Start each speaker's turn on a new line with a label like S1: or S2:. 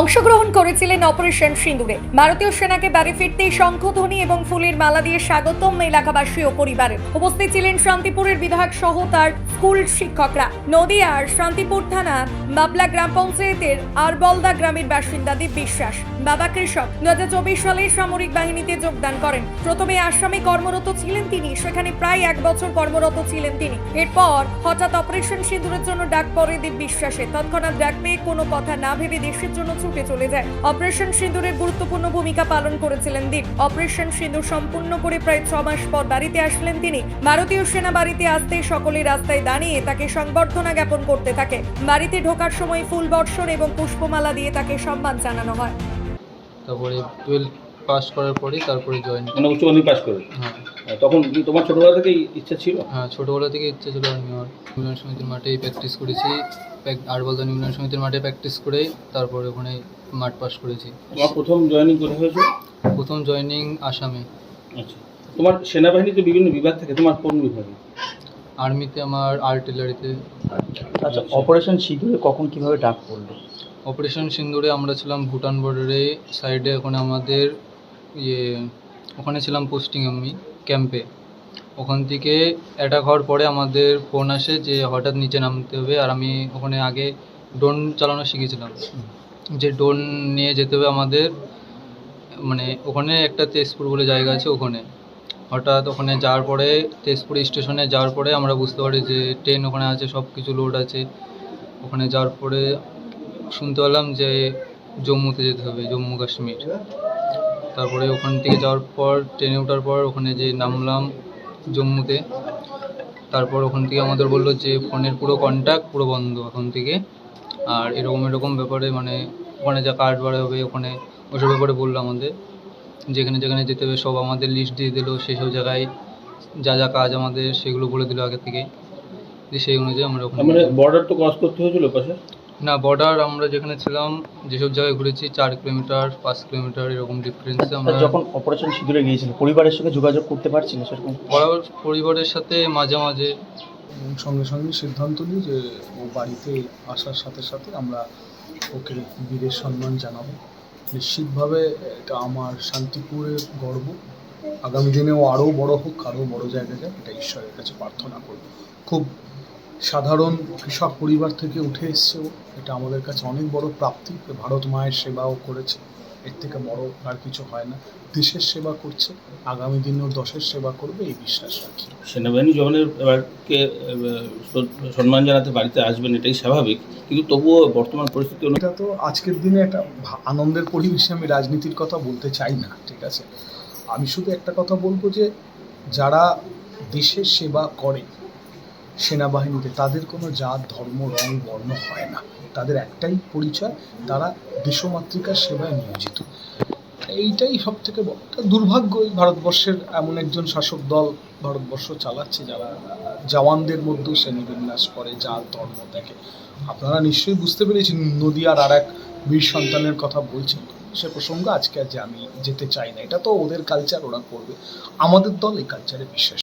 S1: অংশগ্রহণ করেছিলেন অপারেশন সিঁদুরে। ভারতীয় সেনাকে বাড়ি ফিরতেই শঙ্খধ্বনি এবং ফুলের মালা দিয়ে স্বাগতম এলাকাবাসী ও পরিবারের। উপস্থিত ছিলেন শান্তিপুরের বিধায়ক সহ তার স্কুল শিক্ষকরা। নদিয়ার শান্তিপুর থানা বাবলা গ্রাম পঞ্চায়েতের আরবলদা গ্রামের বাসিন্দা দীপ বিশ্বাস। বাবা কৃষক। দু সালে সামরিক বাহিনীতে যোগদান করেন। প্রথমে আসামে কর্মরত ছিলেন তিনি। সেখানে প্রায় এক বছর কর্মরত ছিলেন তিনি। এরপর হঠাৎ অপারেশন সিঁদুরের জন্য ডাক পড়ে দীপ বিশ্বাসে তৎক্ষণাৎ ডাক পেয়ে কোনো কথা না ভেবে দেশের জন্য ছুটে চলে যায়। অপারেশন সিঁদুরের গুরুত্বপূর্ণ ভূমিকা পালন করেছিলেন দীপ। অপারেশন সিঁদুর সম্পূর্ণ করে প্রায় ছ মাস পর বাড়িতে আসলেন তিনি। ভারতীয় সেনা বাড়িতে আসতে সকলে রাস্তায় দাঁড়িয়ে তাকে সংবর্ধনা জ্ঞাপন করতে থাকে। বাড়িতে ঢোকার সময় ফুল বর্ষণ এবং পুষ্পমালা দিয়ে তাকে সম্মান জানানো হয়।
S2: তারপরে টুয়েলভ পাস করার পরেই তারপরে জয়েন
S3: মানে উচ্চ মাধ্যমিক পাস করে
S2: হ্যাঁ।
S3: তখন কি তোমার ছোটবেলা থেকেই ইচ্ছা ছিল?
S2: হ্যাঁ ছোটোবেলা থেকে ইচ্ছে ছিল আমি আমার ইউনিয়ন সমিতির মাঠেই প্র্যাকটিস করেছি। আরবলদান ইউনিয়ন সমিতির মাঠে প্র্যাকটিস করে তারপরে ওখানে মাঠ পাস করেছি।
S3: তোমার প্রথম জয়েনিং কোথায় হয়েছে?
S2: প্রথম জয়েনিং আসামে।
S3: আচ্ছা। তোমার সেনাবাহিনীতে বিভিন্ন বিভাগ থাকে তোমার কোন বিভাগে?
S2: আর্মিতে আমার আর্টিলারিতে
S4: আচ্ছা অপারেশন সিঁদুরে কখন কীভাবে ডাক পড়ল?
S2: অপারেশন সিন্দুরে আমরা ছিলাম ভুটান বর্ডারে সাইডে ওখানে আমাদের ইয়ে ওখানে ছিলাম পোস্টিং আমি ক্যাম্পে ওখান থেকে অ্যাটাক হওয়ার পরে আমাদের ফোন আসে যে হঠাৎ নিচে নামতে হবে আর আমি ওখানে আগে ড্রোন চালানো শিখেছিলাম। যে ড্রোন নিয়ে যেতে হবে আমাদের মানে ওখানে একটা তেজপুর বলে জায়গা আছে ওখানে। হঠাৎ ওখানে যাওয়ার পরে, তেজপুর স্টেশনে যাওয়ার পরে আমরা বুঝতে পারি যে ট্রেন ওখানে আছে সব কিছু লোড আছে। ওখানে যাওয়ার পরে শুনতে পেলাম যে জম্মুতে যেতে হবে, জম্মু কাশ্মীর। তারপরে ওখান থেকে যাওয়ার পর, ট্রেনে ওঠার পর ওখানে যে নামলাম জম্মুতে, তারপর ওখান থেকে আমাদের বলল যে ফোনের পুরো কন্ট্যাক্ট পুরো বন্ধ ওখান থেকে। আর এরকম এরকম ব্যাপারে মানে ওখানে যা কার্ড বার হবে ওখানে ওসব ব্যাপারে বলল আমাদের। যেখানে যেখানে যেতে হবে সব আমাদের লিস্ট দিয়ে দিলো সেসব জায়গায় যা যা কাজ আমাদের সেগুলো বলে দিলো আগে থেকে। সেই অনুযায়ী আমরা ওখানে
S3: মানে বর্ডার তো ক্রস করতে হয়েছিল পাশে
S2: না বর্ডার আমরা যেখানে ছিলাম যেসব জায়গায় ঘুরেছি চার কিলোমিটার পাঁচ কিলোমিটার এরকম ডিফারেন্সে আমরা
S4: যখন অপারেশন সিঁদুরে গিয়েছিল পরিবারের সঙ্গে যোগাযোগ করতে পারছি না সেরকম
S2: পরা- পরিবারের সাথে মাঝে মাঝে
S5: সঙ্গে সঙ্গে সিদ্ধান্ত নিই যে ও বাড়িতে আসার সাথে সাথে আমরা ওকে বীরের সম্মান জানাব। নিশ্চিতভাবে এটা আমার শান্তিপুরের গর্ব। আগামী দিনেও আরও বড় হোক আরও বড় জায়গায় যাক এটা ঈশ্বরের কাছে প্রার্থনা করব। খুব সাধারণ কৃষক পরিবার থেকে উঠে এসছে ও। এটা আমাদের কাছে অনেক বড় প্রাপ্তি ভারত মায়ের সেবাও করেছে। এর থেকে বড় আর কিছু হয় না। দেশের সেবা করছে। আগামী দিনেও দশের সেবা করবে এই বিশ্বাস রাখি।
S3: সেনাবাহিনী জওয়ানের এবারকে সম্মান জানাতে বাড়িতে আসবেন এটাই স্বাভাবিক। কিন্তু তবুও বর্তমান পরিস্থিতি
S5: এটা তো আজকের দিনে একটা আনন্দের পরিবেশে আমি রাজনীতির কথা বলতে চাই না ঠিক আছে? আমি শুধু একটা কথা বলব যে যারা দেশের সেবা করে সেনাবাহিনীতে, তাদের কোনো জাত, ধর্ম, রং, বর্ণ হয় না। তাদের একটাই পরিচয়, তারা দেশমাতৃকার সেবায় নিয়োজিত। এইটাই সব থেকে বড় দুর্ভাগ্য ভারতবর্ষের এমন একজন শাসক দল ভারতবর্ষ চালাচ্ছে যারা, জওয়ানদের মধ্যেও শ্রেণীবিন্যাস করে, জাত, ধর্ম দেখে। আপনারা নিশ্চয়ই বুঝতে পেরেছেন, নদীয়ার আর এক বীর সন্তানের কথা বলছেন। সে প্রসঙ্গে আজকে আজ আমি যেতে চাই না, এটা তো ওদের কালচার ওরা করবে। আমাদের দল এই কালচারে বিশ্বাস